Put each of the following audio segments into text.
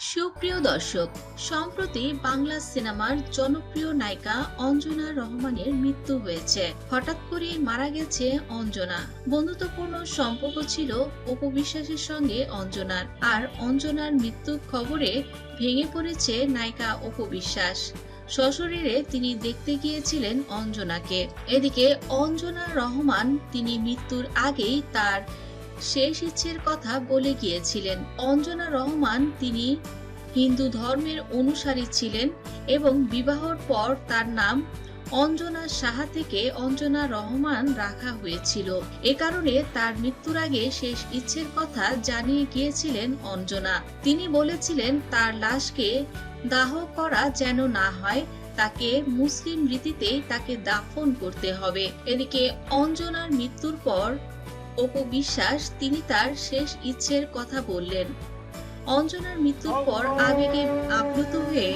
সুপ্রিয় দর্শক, সম্প্রতি বাংলা সিনেমার জনপ্রিয় নায়িকা অঞ্জনা রহমানের মৃত্যু হয়েছে। হঠাৎ করে মারা গেছে অঞ্জনা। বন্ধুত্বপূর্ণ সম্পর্ক ছিল অপু বিশ্বাসের সঙ্গে অঞ্জনার। আর অঞ্জনার মৃত্যুর খবরে ভেঙে পড়েছে নায়িকা অপু বিশ্বাস। সশরীরে তিনি দেখতে গিয়েছিলেন অঞ্জনাকে। এদিকে অঞ্জনা রহমান, তিনি মৃত্যুর আগেই তার শেষ ইচ্ছের কথা বলে গিয়েছিলেন। অঞ্জনা রহমান তিনি হিন্দু ধর্মের অনুসারী ছিলেন এবং বিবাহর পর তার নাম অঞ্জনা সাহা থেকে অঞ্জনা রহমান রাখা হয়েছিল। এ কারণে তার মৃত্যুর আগে শেষ ইচ্ছের কথা জানিয়ে গিয়েছিলেন অঞ্জনা। তিনি বলেছিলেন, তার লাশকে দাহ করা যেন না হয়, তাকে মুসলিম রীতিতেই তাকে দাফন করতে হবে। এদিকে অঞ্জনার মৃত্যুর পর অপু বিশ্বাস তিনি তার শেষ ইচ্ছের কথা বললেন। অঞ্জনার মৃত্যুর পর আবেগে আপ্লুত হয়ে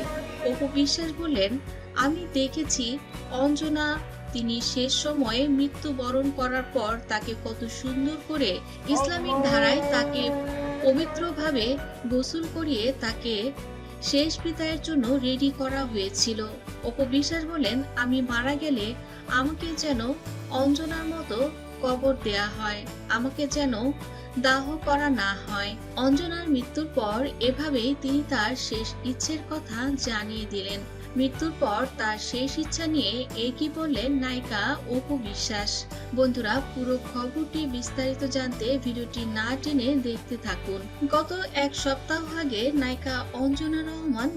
অপু বিশ্বাস বললেন, আমি দেখেছি অঞ্জনা তিনি শেষ সময়ে মৃত্যুবরণ করার পর তাকে কত সুন্দর করে ইসলামিক ধারায় তাকে পবিত্রভাবে গোসল করিয়ে তাকে শেষ বিদায়ের জন্য রেডি করা হয়েছিল। অপু বিশ্বাস বলেন আমি মারা গেলে আমাকে যেন অঞ্জনার মতো কবর দেয়া হয়। আমাকে যেন দাহ করা না হয়। অঞ্জনার মৃত্যুর পর এভাবেই তিনি তার শেষ ইচ্ছের কথা জানিয়ে দিলেন। মৃত্যুর পর তার শেষ ইচ্ছা নিয়ে একই বললেন নায়িকা অপু বিশ্বাস। বন্ধুরা, পুরো খবরটি বিস্তারিত জানতে ভিডিওটি না টেনে দেখতে থাকুন। গত এক সপ্তাহ আগে নায়িকা অঞ্জনা রহমান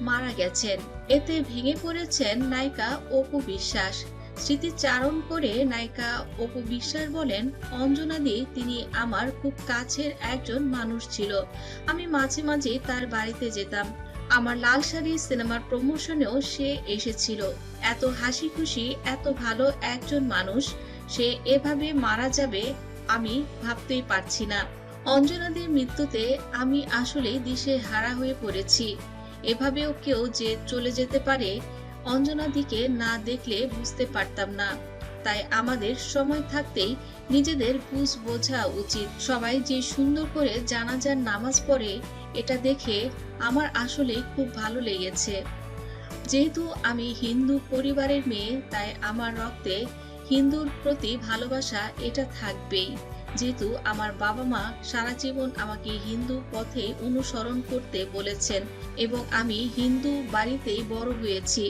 মারা গেছেন। এতে ভেঙে পড়েছেন নায়িকা অপু বিশ্বাস। স্মৃতিচারণ করে নায়িকা অপু বিশ্বাস বলেন, অঞ্জনা দি, তিনি আমার খুব কাছের একজন মানুষ ছিল। আমি মাঝে মাঝে তার বাড়িতে যেতাম। আমার লাল শাড়ি সিনেমার প্রমোশনেও সে এসেছিল। এত হাসি খুশি, এত ভালো একজন মানুষ, সে এভাবে মারা যাবে আমি ভাবতেই পারছি না। অঞ্জনাদের মৃত্যুতে আমি আসলে দিশে হারা হয়ে পড়েছি। এভাবেও কেউ যে চলে যেতে পারে অঞ্জনা দিকে না দেখলে বুঝতে পারতাম না। তাই আমাদের সময় থাকতেই নিজেদের বুঝ বোঝা উচিত। সবাই যে সুন্দর করে জানাজার নামাজ পড়ে, এটা দেখে আমার আসলে খুব ভালো লেগেছে। যেহেতু আমি হিন্দু পরিবারের মেয়ে, তাই আমার রক্তে হিন্দুর প্রতি ভালোবাসা এটা থাকবেই। যেহেতু আমার বাবা মা সারা জীবন আমাকে হিন্দু পথে অনুসরণ করতে বলেছেন এবং আমি হিন্দু বাড়িতেই বড় হয়েছি।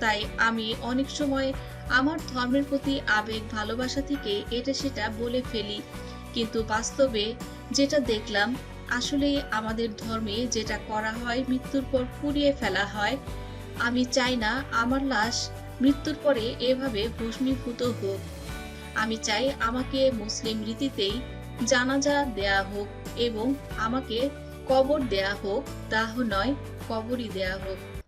তাই আমি অনেক সময় আমার ধর্মের প্রতি আবেগ, ভালোবাসা থেকে এটা সেটা বলে ফেলি। কিন্তু বাস্তবে যেটা দেখলাম, আসলে আমাদের ধর্মে যেটা করা হয়, মৃত্যুর পর পুড়িয়ে ফেলা হয়। আমি চাই না আমার লাশ মৃত্যুর পরে এভাবে ভস্মীভূত হোক। আমি চাই আমাকে মুসলিম রীতিতেই জানাজা দেয়া হোক এবং আমাকে কবর দেয়া হোক, দাহ নয়, কবরই দেয়া হোক।